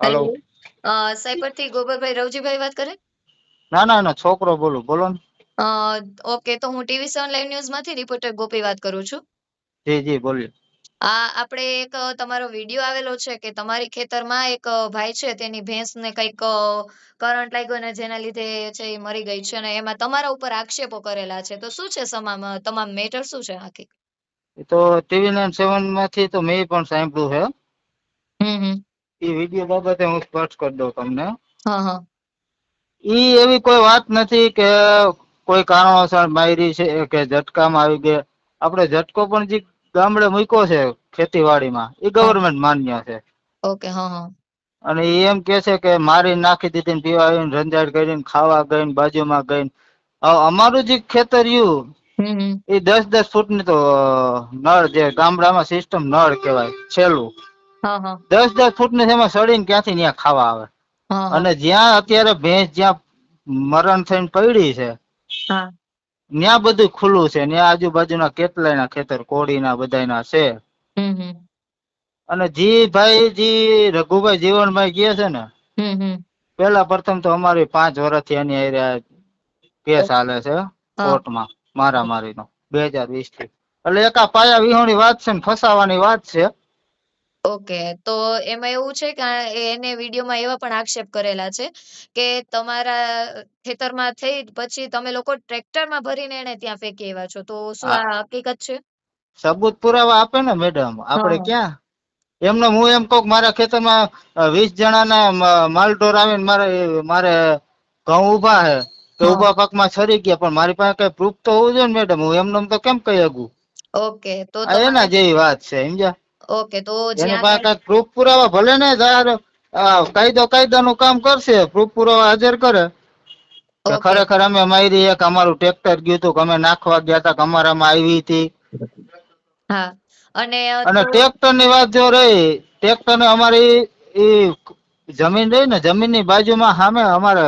હાલો સાયપરથી ગોબરભાઈ રવજીભાઈ વાત કરે? ના ના ના છોકરો બોલું બોલો ને. ઓકે તો હું ટીવી સેવન લાઈવ ન્યૂઝમાંથી રિપોર્ટર ગોપી વાત કરું છું. જી જી બોલ્યો આ આપણે એક તમારો વીડિયો આવેલો છે કે તમારી ખેતરમાં એક ભાઈ છે તેની ભેંસને કંઈક કરંટ લાગ્યો ને જેના લીધે છે એ મરી ગઈ છે અને એમાં તમારા ઉપર આક્ષેપો કરેલા છે. તો શું છે તમામ તમામ મેટર શું છે આખી? તો ટીવી નાઇન સેવનમાંથી તો મેં પણ સાંભળ્યું છે. હમ હમ. એ વીડિયો બાબતે હું સ્પષ્ટ કરી દઉં તમને. ઈ એવી કોઈ વાત નથી કે કોઈ કારણોસર માયરી છે કે ઝટકામાં આવી ગઈ. આપણે ઝટકો પણ જે ગામડે મૂક્યો છે ખેતીવાડીમાં એ ગવર્મેન્ટ માન્ય છે. ઓકે હા હા. અને એમ કે છે કે મારી નાખી દીધી ને પીવા આવીને રંજાડ કરીને ખાવા ગઈને બાજુમાં ગઈને. અમારું જે ખેતર રહ્યું હમ હમ. એ દસ દસ ફૂટની તો નળ જે ગામડામાં સિસ્ટમ નળ કહેવાય છેલ્લું દસ દસ ફૂટ ને એમાં સડીને ક્યાંથી ત્યાં ખાવા આવે. અને જ્યાં અત્યારે ભેંસ જ્યાં મરણ થઈને પડી છે ત્યાં બધું ખુલ્લું છે. ત્યાં આજુબાજુના કેટલાય ખેતર કોડીના બધાના છે. અને જી ભાઈ જી રઘુભાઈ જીવનભાઈ ગયા છે ને પેલા પ્રથમ તો અમારી પાંચ વર્ષથી એની એરિયા કેસ હાલે છે કોર્ટમાં મારામારીનો બે હજાર વીસથી એટલે એકા પાયા વિહોણી વાત છે ને ફસાવાની વાત છે. ઓકે તો એમાં એવું છે કે એને વિડીયોમાં એવા પણ આક્ષેપ કરેલા છે કે તમારા ખેતરમાં થઈ પછી તમે લોકો ટ્રેક્ટરમાં ભરીને એને ત્યાં ફેંકી આવ્યા છો. તો શું આ હકીકત છે? સબૂત પુરાવા આપે ને મેડમ આપણે ક્યાં? એમને હું એમ કહું મારા ખેતરમાં વીસ જણાના માલઢોર આવીને મારે મારે ઘઉં ઊભા હે કે ઊભા પાકમાં સરી ગયા પણ મારી પાસે કઈ પ્રૂફ તો હોવું જોઈએ ને મેડમ હું એમને તો કેમ કહી શકું? ઓકે તો એના જેવી વાત છે સમજ્યા? ઓકે તો જ્યાં પ્રૂફ પુરાવા ભલે ને જાહેર કાયદો કાયદાનું કામ કરશે પ્રૂફ પુરાવા હાજર કરે. ખરેખર અમે મારી એક અમારું ટ્રેક્ટર ગયું હતું અમે નાખવા ગયા હતા અમારામાં આવી હતી. હા. અને અને ટ્રેક્ટરની વાત જો રહી ટ્રેક્ટર ને અમારી જમીન રહી ને જમીનની બાજુમાં સામે અમારે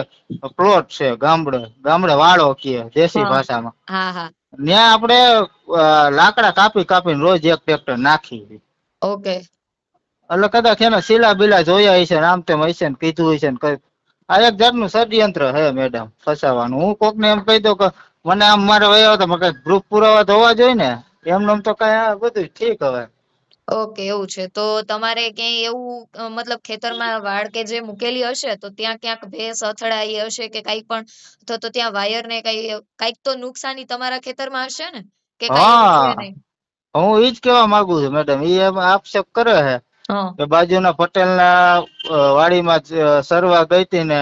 પ્લોટ છે ગામડે ગામડે વાળો કીએ દેશી ભાષામાં. ત્યાં આપણે લાકડા કાપી કાપીને રોજ એક ટ્રેક્ટર નાખી. ઓકે. એટલે કદાચ એના શીલા બીલા જોયા હશે ને આમ તેમ હશે ને કીધું હશે ને કઈ. આ એક જાતનું ષડયંત્ર હે મેડમ ફસાવાનું. હું કોક ને એમ કહી દઉં કે મને આમ મારે વયો તો મને ગ્રુપ પુરાવા તો હોવા જોઈએ ને? એમને તો કઈ બધું ઠીક હવે. ઓકે એવું છે. તો તમારે ક્યાંય એવું મતલબ ખેતરમાં વાડ કે જે મૂકેલી હશે તો ત્યાં ક્યાંક ભેંસ અથડાઈ હશે કે કઈ પણ? તો ત્યાં વાયર ને કઈ કંઈક તો નુકસાની તમારા ખેતરમાં હશે ને? કે કઈ હા. એ જ કેવા માંગુ છું મેડમ એ એમ આક્ષેપ કરે છે કે બાજુના પટેલના ના વાડીમાં સરવા ગઈ હતી ને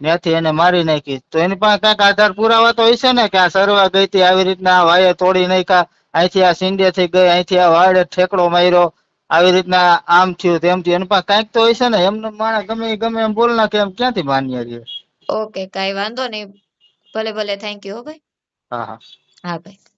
ત્યાંથી એને મારી નાખી. તો એની પાસે કંઈક આધાર પુરાવા તો હશે ને કે આ સરવા ગઈ હતી આવી રીતના વાયે તોડી નાખ્યા અહીંથી આ સિંડે થી ગઈ અહીંથી આ વાડે ઠેકડો માર્યો આવી રીતના આમ થયું તેમ થયું. એની પાસે કંઈક તો હશે ને એમને માણસ ગમે ગમે એમ બોલ નાખે એમ ક્યાંથી માન્ય રહે? ઓકે કઈ વાંધો નહીં. ભલે ભલે થેન્ક યુ હો ભાઈ. હા હા. હા ભાઈ.